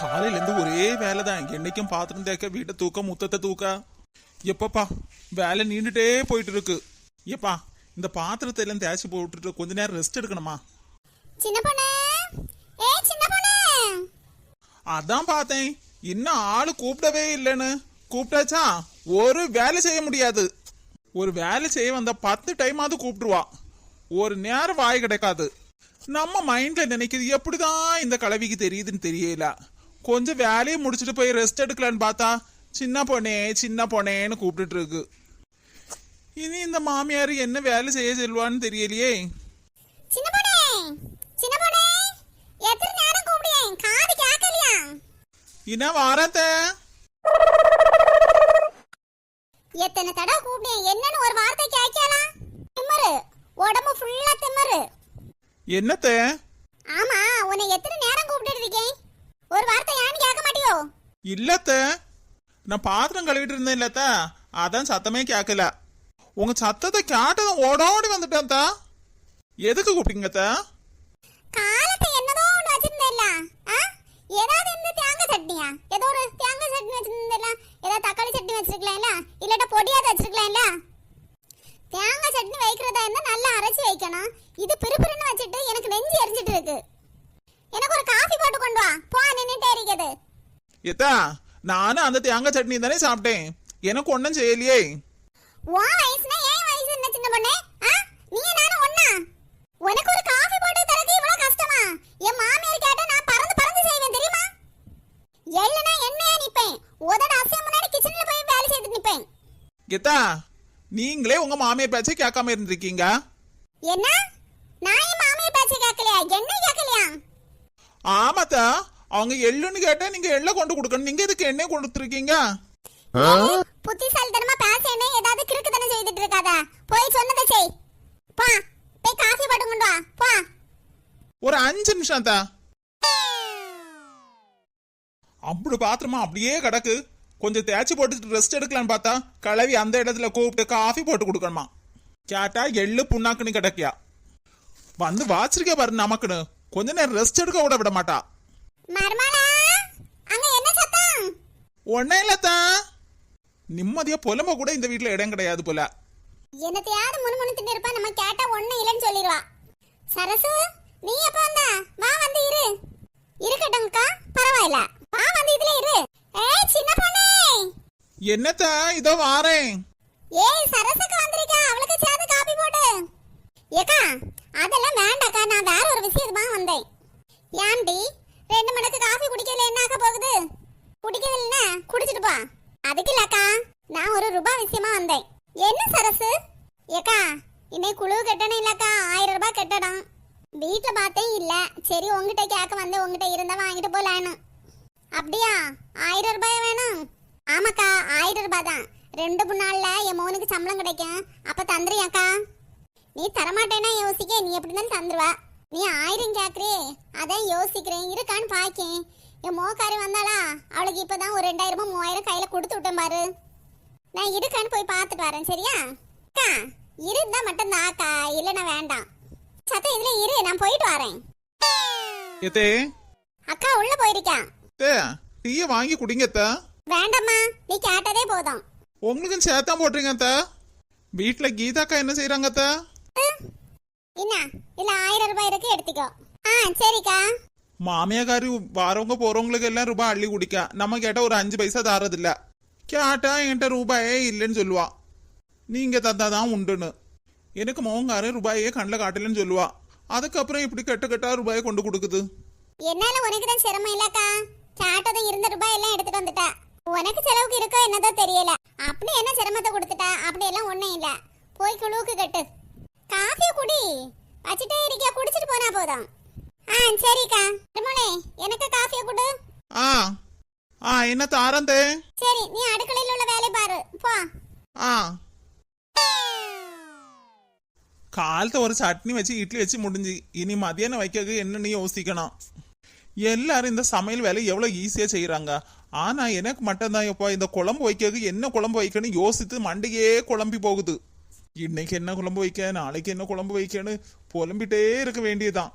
காலையில இருந்து ஒரே வேலை தான் என்னைக்கும் பாத்திரம் தேக்க வீட்டை தூக்க முத்தத்தை தூக்க. எப்பப்பா வேலை நீண்டுட்டே போயிட்டு இருக்கு ஏப்பா இந்த பாத்திரத்தை எல்லாம் தேய்ச்சி போட்டுட்டு கொஞ்ச நேரம் ரெஸ்ட் எடுக்கணுமா? அதான் பார்த்தேன். இன்னும் ஆளு கூப்பிடவே இல்லைன்னு. கூப்பிட்டாச்சா? ஒரு வேலை செய்ய முடியாது. ஒரு வேலை செய்ய வந்த பத்து டைமாவது கூப்பிட்டுருவா. ஒரு நேரம் வாய் கிடைக்காது. நம்ம மைண்ட்ல நினைக்குது எப்படிதான் இந்த கலவிக்கு தெரியுதுன்னு தெரியல. கொஞ்சம் வேலையை முடிச்சுட்டு போய் ரெஸ்ட் எடுக்கலான்னு பார்த்தா சின்ன பொண்ணே சின்ன பொண்ணேன்னு கூப்பிட்டுட்டு இருக்கு. இனி இந்த மாமியார் என்ன வேலை செய்ய சொல்லுவான்னு தெரியலையே. என்ன வாரத்த. எத்தனை தடவை கூப்பிடுறேன் என்னன்னு ஒரு வார்த்தை கேட்கலாம் திம்மரு உடம்பு ஃபுல்லா திம்மரு என்னத்த? ஆமா உன்னை எத்தனை நேரம் கூப்பிட்டு இருக்கேன்? ஒரு வார்த்தை ஏன்னு கேட்க மாட்டியோ? இல்லத்த. நான் பாத்திரம் கழுவிட்டு இருந்தேன் இல்லத்த. அதான் சத்தமே கேட்கல உங்க சத்தத்தை கேட்டதும் ஓடோடி வந்துட்டேன் தா. எதுக்கு கூப்பிட்டீங்க காலத்தை என்னதோ ஒன்று வச்சிருந்தேல்ல ஆ? ஏதாவது இந்த தேங்காய் சட்னியா? ஏதோ ஒரு தேங்காய் சட்னி வச்சிருந்தேல்ல ஏதாவது தக்காளி சட்னி வச்சிருக்கலாம்ல இல்லாட்டா பொடியாத வச்சிருக்கலாம்ல தேங்காய் சட்னி வைக்கிறதா இருந்தா நல்லா அரைச்சு வைக்கணும். இது பிறுபிறுன்னு வச்சுட்டு எனக்கு நெஞ்சு எரிஞ்சிட்டு இருக்கு எனக்கு ஒரு காஃபி போட்டு கொண்டு வா போ நின்னுட்டே இருக்குது எத்தா நானும் அந்த தேங்காய் சட்னி தானே சாப்பிட்டேன். எனக்கு ஒன்றும் செய்யலையே. உன் வயசுனா ஏன் வயசு என்ன சின்ன பொண்ணு? ஆ? நீ நானும் ஒண்ணா? உனக்கு ஒரு காஃபி போட்டு தரது இவ்வளவு கஷ்டமா? என் மாமியார் கேட்டா நான் பறந்து பறந்து செய்வேன் தெரியுமா? எள்ளனா எண்ணெயா நிப்பேன். உதட அசைய முன்னாடி கிச்சன்ல போய் வேலை நிப்பேன். நீங்களே உங்க மாமியார் பேச்சை கேட்காம இருந்திருக்கீங்க? என்ன? நான் என் மாமியார் பேச்ச கேட்கலையா? என்ன கேட்கலையா? ஆமாத்தா. அவங்க எள்ளுன்னு கேட்டா நீங்க எள்ள கொண்டு கொடுக்கணும். நீங்க எதுக்கு எண்ணெய் கொடுத்துருக்கீங்க? புத்திசாலித்தனமா பேசேன்னு ஏதாவது கிறுக்கு தானே செய்துட்டு இருக்காத? போய் சொன்னதை செய். பா. போய் காஃபி போட்டு கொண்டு வா. போ. ஒரு அஞ்சு நிமிஷம் தா. அப்படி பாத்திரமா அப்படியே கிடக்கு. கொஞ்சம் தேய்ச்சி போட்டு ரெஸ்ட் எடுக்கலான்னு பார்த்தா கலவி அந்த இடத்துல கூப்பிட்டு காஃபி போட்டு கொடுக்கணுமா. கேட்டா எள்ளு புண்ணாக்குன்னு கிடக்கியா. வந்து வாச்சிருக்கே பாரு நமக்குன்னு. கொஞ்ச நேரம் ரெஸ்ட் எடுக்க விட விட மாட்டா. மர்மலா அங்க என்ன சத்தம்? ஒன்னே இல்லத்தா நிம்மதியா புலம்ப கூட இந்த வீட்டுல இடம் கிடையாது போல. என்னத்தையாவது முணுமுணுத்துட்டு இருப்பா நம்ம கேட்டா ஒண்ணு இல்லைன்னு சொல்லிடுவா சரசு நீ எப்ப வந்த? வா வந்து இரு. இருக்கட்டும்க்கா பரவாயில்ல. வா வந்து இதுல இரு. ஏய் சின்ன பொண்ணே! என்னத்தா இதோ வாரேன். ஏய் சரசுக்கு வந்திருக்கா. அவளுக்கு சேர்த்து காபி போடு. ஏக்கா அதெல்லாம் வேண்டாக்கா நான் வேற ஒரு விஷயமா வந்தேன். ஏன்டி ரெண்டு மணிக்கு காஃபி குடிக்கல என்ன ஆக போகுது? குடிக்கவில்லைன்னா குடிச்சிட்டு போ. அதுக்கு இல்லக்கா நான் ஒரு ரூபாய் விஷயமா வந்தேன். என்ன சரசு? ஏக்கா இன்னைக்கு குழு கட்டணும் இல்லக்கா ஆயிரம் ரூபாய் கட்டணும் வீட்டில் பார்த்தேன் இல்லை. சரி உங்ககிட்ட கேட்க வந்து உங்ககிட்ட இருந்தா வாங்கிட்டு போலான்னு. அப்படியா? ஆயிரம் ரூபாய் வேணும்? ஆமாக்கா ஆயிரம் ரூபாய் தான். ரெண்டு மூணு நாளில் என் மோனுக்கு சம்பளம் கிடைக்கும். அப்போ தந்துறியாக்கா நீ தரமாட்டேன்னா யோசிக்க. நீ எப்படி தான் தந்துருவா? நீ ஆயிரம் கேக்குறே அதான் யோசிக்கிறேன். இருக்கான்னு பாக்கேன். என் மோக்காரி வந்தாளா? அவளுக்கு இப்பதான் ஒரு ரெண்டாயிரமோ மூவாயிரம் கையில கொடுத்து விட்டேன் பாரு. நான் இருக்கான்னு போய் பார்த்துட்டு வரேன் சரியா? அக்கா இருந்தா மட்டும் தாக்கா இல்லைன்னா வேண்டாம். சத்தம் இதுல இரு நான் போயிட்டு வரேன். எத்தே? அக்கா உள்ள போயிருக்கா. தே டீயை வாங்கி குடிங்க வேண்டாம்மா நீ கேட்டதே போதும். உங்களுக்கும் சேத்தா போட்டுறீங்க அத்தா. வீட்டுல கீதாக்கா என்ன செய்யறாங்க அத்தா? என்ன இல்ல ஆயிரம் ரூபாய் இருக்கு எடுத்துக்கோ. ஆ சரிக்கா. மாமியாக்காரி வரவங்க போறவங்களுக்கு எல்லாம் ரூபாய் அள்ளி குடிக்க. நம்ம கேட்டா ஒரு அஞ்சு பைசா தாரதில்ல. கேட்டா என்கிட்ட ரூபாயே இல்லைன்னு சொல்லுவா. நீங்க தந்தாதான் உண்டுன்னு. எனக்கு மோங்காரு ரூபாயே கண்ணில் காட்டலன்னு சொல்லுவா. அதுக்கப்புறம் இப்படி கெட்ட கெட்டா ரூபாயை கொண்டு கொடுக்குது? என்னால உனக்கு தான் சிரமம் இல்லக்கா கேட்டதும் இருந்த ரூபாய் எல்லாம் எடுத்துட்டு வந்துட்டா. உனக்கு செலவுக்கு இருக்கோ என்னதோ தெரியல. அப்படி என்ன சிரமத்தை கொடுத்துட்டா? அப்படி எல்லாம் ஒண்ணும் இல்ல. போய் குழுவுக்கு கட்டு. காஃபி குடி. வச்சுட்டே இருக்கியா குடிச்சிட்டு போனா போதும். ஆ சரிக்கா. திருமணே எனக்கு காஃபியை கொடு. ஆ ஆ என்ன தாரந்தே சரி நீ அடுக்கலையில் உள்ள வேலையை பாரு. போ. ஆ. காலத்தை ஒரு சட்னி வச்சு இட்லி வச்சு முடிஞ்சு. இனி மதியானம் வைக்க என்னன்னு யோசிக்கணும். எல்லாரும் இந்த சமையல் வேலை எவ்வளவு ஈஸியா செய்யறாங்க ஆனா எனக்கு மட்டும்தான் எப்பா இந்த குழம்பு வைக்க என்ன குழம்பு வைக்கணும் யோசித்து மண்டையே குழம்பி போகுது. இன்னைக்கு என்ன குழம்பு வைக்க நாளைக்கு என்ன குழம்பு வைக்கன்னு புலம்பிட்டே இருக்க வேண்டியதுதான்.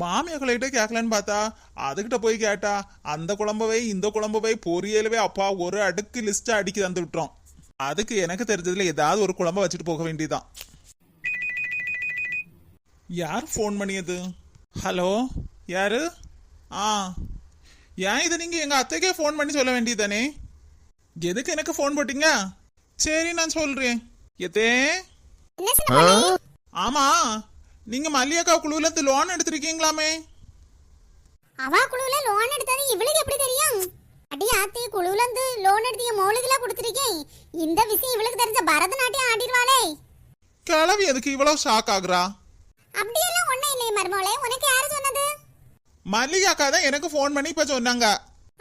மாமியாக்கள்கிட்ட கேட்கலான்னு பார்த்தா அதுகிட்ட போய் கேட்டா அந்த குழம்பவை இந்த குழம்பவை பொரியலவே அப்பா ஒரு அடுக்கு லிஸ்ட்டை அடிக்கி தந்து விட்டுறோம் அதுக்கு எனக்கு தெரிஞ்சதுல ஏதாவது ஒரு குழம்ப வச்சுட்டு போக வேண்டியதுதான். யார் ஃபோன் பண்ணியது? ஹலோ யாரு? ஆ. ஏன் இதை நீங்க எங்க அத்தைக்கே ஃபோன் பண்ணி சொல்ல வேண்டியதானே எதுக்கு எனக்கு ஃபோன் போட்டீங்க? சரி நான் சொல்றேன். எத்தே? என்ன சின்ன பொண்ணு ஆமா. நீங்க மல்லியக்கா குழுல இருந்து லோன் எடுத்திருக்கீங்களாமே? அவா குழுவுல லோன் எடுத்தது இவளுக்கு எப்படி தெரியும்? அடி ஆத்தி குழுவுல இருந்து லோன் எடுத்து என் மோளுக்குலாம் கொடுத்துருக்கேன் இந்த விஷயம் இவளுக்கு தெரிஞ்ச பரதநாட்டியம் ஆடிடுவாளே. கிளவி எதுக்கு இவ்வளவு ஷாக் ஆகுறா? அப்படியெல்லாம் ஒண்ணும் இல்லையே மருமோளே உனக்கு யாரு சொன்னது? மல்லிகாக்கா தான் எனக்கு ஃபோன் பண்ணி இப்ப சொன்னாங்க.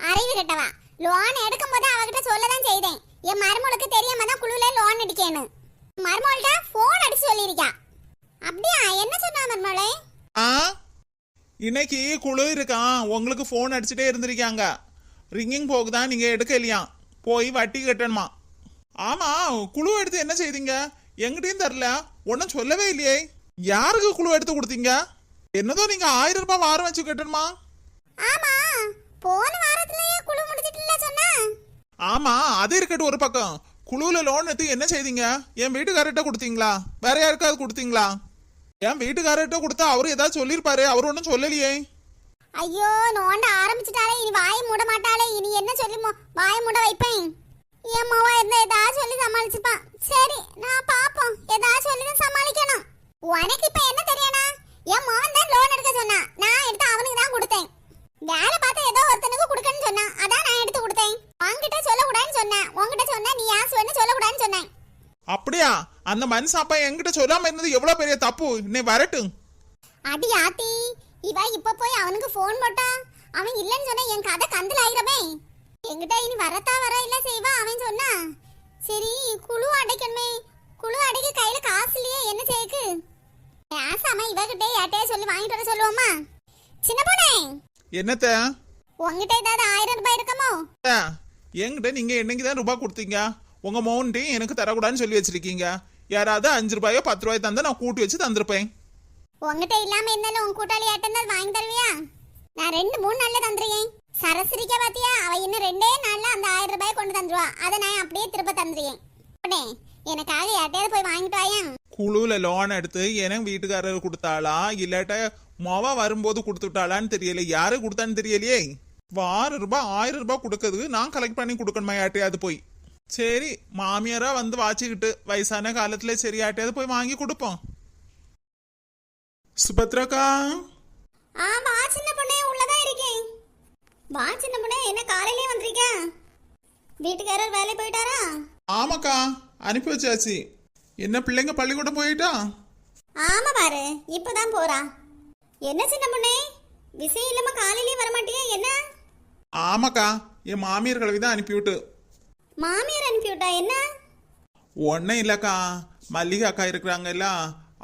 அறிவு கட்டவா. லோன் எடுக்கும் போது அவகிட்ட சொல்லதான் செய்தேன். என் மருமகளுக்கு தெரியாம தான் குழுல லோன் அடிக்கேன்னு மருமகள்கிட்ட போன் அடிச்சு சொல்லியிருக்கா. அப்படியா? என்ன சொன்னா மருமகளே ஆ? இன்னைக்கு குழு இருக்கான் உங்களுக்கு ஃபோன் அடிச்சுட்டே இருந்திருக்காங்க. ரிங்கிங் போகுதா நீங்க எடுக்கலையா போய் வட்டி கட்டணுமா? ஆமா குழு எடுத்து என்ன செய்தீங்க? எங்கிட்டயும் தரல. ஒன்னும் சொல்லவே இல்லையே. யாருக்கு குழு எடுத்து கொடுத்தீங்க? என்னதோ நீங்க ஆயிரம் ரூபாய் வாரம் வச்சு கட்டணுமா? ஆமா. போன வாரத்திலேயே குழு முடிச்சிட்டுல சொன்னா. ஆமா அது இருக்கட்டும் ஒரு பக்கம். குழுவில் லோன் எடுத்து என்ன செய்தீங்க? என் வீட்டுக்காரர்கிட்ட கொடுத்தீங்களா? வேற யாருக்காவது கொடுத்தீங்களா? என் வீட்டுக்காரர்கிட்ட கொடுத்தா அவரு ஏதாவது சொல்லியிருப்பாரு. அவர் ஒன்றும் சொல்லலையே. ஐயோ நோண்ட ஆரம்பிச்சிட்டாலே இனி வாய மூட மாட்டாளே. இனி என்ன சொல்லி வாய் வாய மூட வைப்பேன். என் மோவா இருந்தா ஏதாவது சொல்லி சமாளிச்சுப்பான். சரி நான் பாப்போம் ஏதாவது சொல்லி தான் சமாளிக்கணும். உனக்கு இப்ப என்ன தெரியனா என் மோவன் தான் லோன் எடுக்க சொன்னான் நான் எடுத்து அவனுக்கு தான் கொடுத்தேன். வேலை பார்த்து ஏதோ ஒருத்தனுக்கு கொடுக்கணும்னு சொன்னான் அதான் நான் எடுத்து கொடுத்தேன். வாங்கிட்ட சொல்ல கூட சொன்னேன். உன்கிட்ட சொன்னா நீ வேணும் சொல்லக்கூடாதுன்னு சொன்னேன். அப்படியா? அந்த மனுஷன் அப்பா என்கிட்ட சொல்லாம இருந்தது எவ்வளவு பெரிய தப்பு? இன்னை வரட்டும் அடி ஆத்தி இவ இப்ப போய் அவனுக்கு ஃபோன் போட்டா? அவன் இல்லைன்னு சொன்னா என் கதை கந்தல் ஆயிரமே என்கிட்ட இனி வரத்தா வர இல்ல செய்வா அவன் சொன்னா? சரி குழு அடைக்கணுமே. குழு அடைக்க கையில காசு இல்லையே என்ன செய்யுக்கு? பேசாம இவகிட்டே யார்ட்டையே சொல்லி வாங்கிட்டு வர சொல்லுவோமா? சின்ன பொண்ணே! என்னத்த? உங்ககிட்ட ஏதாவது ஆயிரம் ரூபாய் இருக்குமோ? என்கிட்ட நீங்க என்னைக்கு தான் ரூபாய் கொடுத்தீங்க? உங்க மௌன்ட்டையும் எனக்கு தரக்கூடாதுன்னு சொல்லி வச்சிருக்கீங்க. யாராவது அஞ்சு ரூபாயோ பத்து ரூபாயோ தந்தா நான் கூட்டி வச்சு தந்திருப்பேன். உங்ககிட்ட இல்லாம இருந்தாலும் உன் கூட்டாளி யாட்டம் வாங்கி தருவியா நான் ரெண்டு மூணு நாள்ல தந்துருக்கேன். சரஸ்வதிக்க பாத்தியா? அவ இன்னும் ரெண்டே நாள்ல அந்த ஆயிரம் ரூபாய் கொண்டு தந்துருவா. அதை நான் அப்படியே திரும்ப தந்துருக்கேன். உடனே எனக்காக யார்ட்டையாவது போய் வாங்கிட்டு வாயேன் குழுல லோன் எடுத்து எனக்கு வீட்டுக்காரர் கொடுத்தாளா? இல்லாட்ட மொவ வரும்போது கொடுத்துட்டாளான்னு தெரியல யாரு கொடுத்தான்னு தெரியலையே? வாரம் ரூபாய் ஆயிரம் ரூபாய் கொடுக்கறதுக்கு நான் கலெக்ட் பண்ணி கொடுக்கணுமா யார்ட்டையாவது போய். சரி மாமியாரா வந்து வாச்சிக்கிட்டு வயசான காலத்துல சரி யார்ட்டையாவது போய் வாங்கி கொடுப்போம். சுபத்ராக்கா? ஆ வா சின்ன பொண்ணே உள்ளதான் இருக்கேன். வா சின்ன பொண்ணே என்ன காலையிலே வந்திருக்க? வீட்டுக்காரர் வேலை போயிட்டாரா? ஆமாக்கா அனுப்பி வச்சாச்சு. என்ன பிள்ளைங்க பள்ளிக்கூடம் போயிட்டா? ஆமா பாரு இப்பதான் போறா. என்ன சின்ன பொண்ணே? விஷயம் இல்லாம காலையிலே வர மாட்டியா என்ன? ஆமாக்கா என் மாமியார் கலவி தான் அனுப்பிவிட்டு மாமியார் அனுப்பி விட்டா என்ன? ஒன்றும் இல்லைக்கா. மல்லிகை அக்கா இருக்கிறாங்கல்ல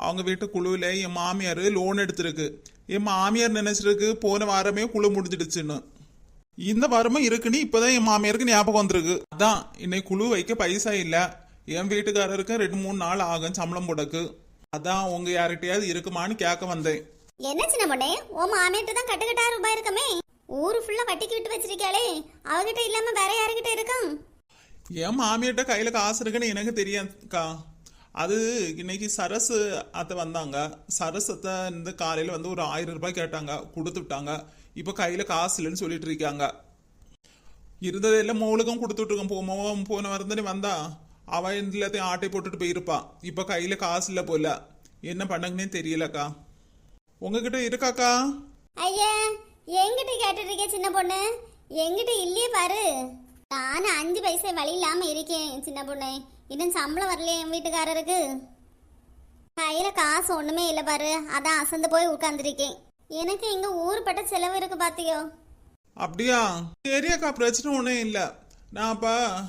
அவங்க வீட்டு குழுவில் என் மாமியார் லோன் எடுத்திருக்கு. என் மாமியார் நினைச்சிருக்கு போன வாரமே குழு முடிஞ்சிடுச்சுன்னு. இந்த வாரமும் இருக்குன்னு இப்போதான் என் மாமியாருக்கு ஞாபகம் வந்திருக்கு. அதான் இன்னைக்கு குழு வைக்க பைசா இல்லை. என் வீட்டுக்காரருக்கு ரெண்டு மூணு நாள் ஆகும் சம்பளம் போடக்கு. அதான் உங்க யார்கிட்டயாவது இருக்குமான்னு கேட்க வந்தேன். என்ன சின்ன பொண்ணே? உன் மாமியார்ட்ட தான் கட்டுக்கட்டா ரூபாய் இருக்கமே. ஊரு ஃபுல்லா வட்டிக்கு விட்டு வச்சிருக்காளே அவகிட்ட இல்லாம வேற யாருகிட்ட இருக்கும்? என் மாமியார்ட்ட கையில காசு இருக்குன்னு எனக்கு தெரியாதுக்கா. அது இன்னைக்கு சரஸ் அத்தை வந்தாங்க. சரஸ் அத்தை இந்த காலையில வந்து ஒரு ஆயிரம் ரூபாய் கேட்டாங்க. கொடுத்து விட்டாங்க. இப்போ கையில காசு இல்லைன்னு சொல்லிட்டு இருக்காங்க. இருந்ததெல்லாம் மோளுக்கும் கொடுத்துட்டு இருக்கோம் போ மோ- போன வரந்தனே வந்தா. அவ எல்லாத்தையும் ஆட்டை போட்டுட்டு போயிருப்பா. இப்போ கையில காசு இல்லை போல. என்ன பண்ணங்கன்னே தெரியலக்கா. உங்ககிட்ட இருக்காக்கா? ஐயா எங்கிட்ட கேட்டுட்டு சின்ன பொண்ணு? எங்கிட்ட இல்லையே பாரு. நான் அஞ்சு பைசா வழி இல்லாம இருக்கேன் சின்ன பொண்ணு. இன்னும் சம்பளம் வரலையே என் வீட்டுக்காரருக்கு. கையில காசு ஒண்ணுமே இல்லை பாரு. அதான் அசந்து போய் உட்காந்துருக்கேன் எனக்கு இங்க ஊருப்பட்ட செலவு இருக்கு பாத்தியோ? அப்படியா? சரி அக்கா பிரச்சனை ஒன்றும் இல்லை. நான் அப்பா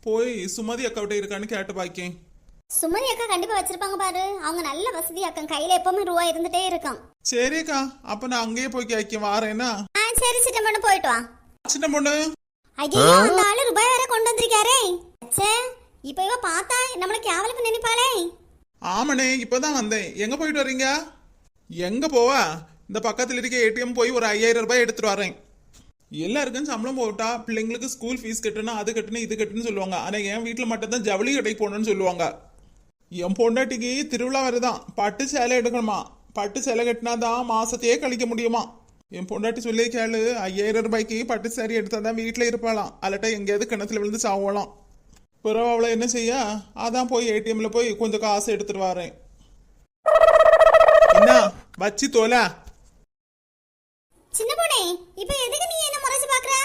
போய் சுமதி அக்காவிட்ட இருக்கான்னு கேட்டு பாக்கேன். சுமதி அக்கா கண்டிப்பா வச்சிருப்பாங்க பாரு. அவங்க நல்ல வசதி அக்கா கையில எப்பவுமே ரூபா இருந்துட்டே இருக்கும். சரி அக்கா அப்போ நான் அங்கேயே போய் கேட்க வாரேன்னா ஆ சரி சின்ன பொண்ணு போயிட்டு வா. சின்ன பொண்ணு? ஐயோ அந்த ஆளு ரூபாய் வேற கொண்டு வந்திருக்காரே. ச்சே இப்ப இவ பார்த்தா நம்மள கேவலம் நினைப்பாளே. ஆமாண்ணே இப்போதான் வந்தேன். எங்கே போயிட்டு வர்றீங்க எங்கே போவா? இந்த பக்கத்துல இருக்க ஏடிஎம் போய் ஒரு ஐயாயிரம் ரூபாய் எடுத்துட்டு வரேன். எல்லாருக்கும் சம்பளம் போட்டா பிள்ளைங்களுக்கு ஸ்கூல் ஃபீஸ் கட்டணும் அது கட்டணும் இது கட்டணும்னு சொல்லுவாங்க. ஆனா என் வீட்டுல மட்டும் தான் ஜவுளி கடைக்கு போகணும்னு சொல்லுவாங்க. என் பொண்டாட்டிக்கு திருவிழா வருதான் பட்டு சேலை எடுக்கணுமா? பட்டு சேலை கட்டினாதான் மாசத்தையே கழிக்க முடியுமா? என் பொண்டாட்டி சொல்லி கேளு. ஐயாயிரம் ரூபாய்க்கு பட்டு சேரீ எடுத்தாதான் வீட்டில் இருப்பாளாம். அல்லாட்டா எங்கேயாவது கிணத்துல விழுந்து சாவலாம் பிறகு அவளை என்ன செய்ய? அதான் போய் ஏடிஎம்ல போய் கொஞ்சம் காசு எடுத்துட்டு வரேன். என்ன? வச்சு தோல? சின்ன பொண்ணே இப்ப எதுக்கு நீ என்ன முறைச்சு பாக்குற?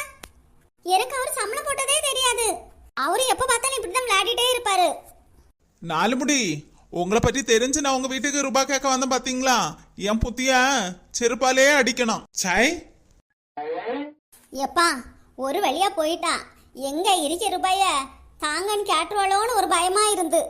எனக்கு அவர் சம்பளம் போட்டதே தெரியாது. அவரு எப்ப பார்த்தாலும் இப்படிதான் விளையாடிட்டே இருப்பாரு. நாலு முடி. உங்களை பற்றி தெரிஞ்சு நான் உங்க வீட்டுக்கு ரூபாய் கேட்க வந்த பாத்தீங்களா? என் புத்திய செருப்பாலே அடிக்கணும். சாய் எப்பா ஒரு வழியா போயிட்டா. எங்க இருக்க ரூபாய? தாங்கன்னு கேட்டுருவாளோன்னு ஒரு பயமா இருந்து.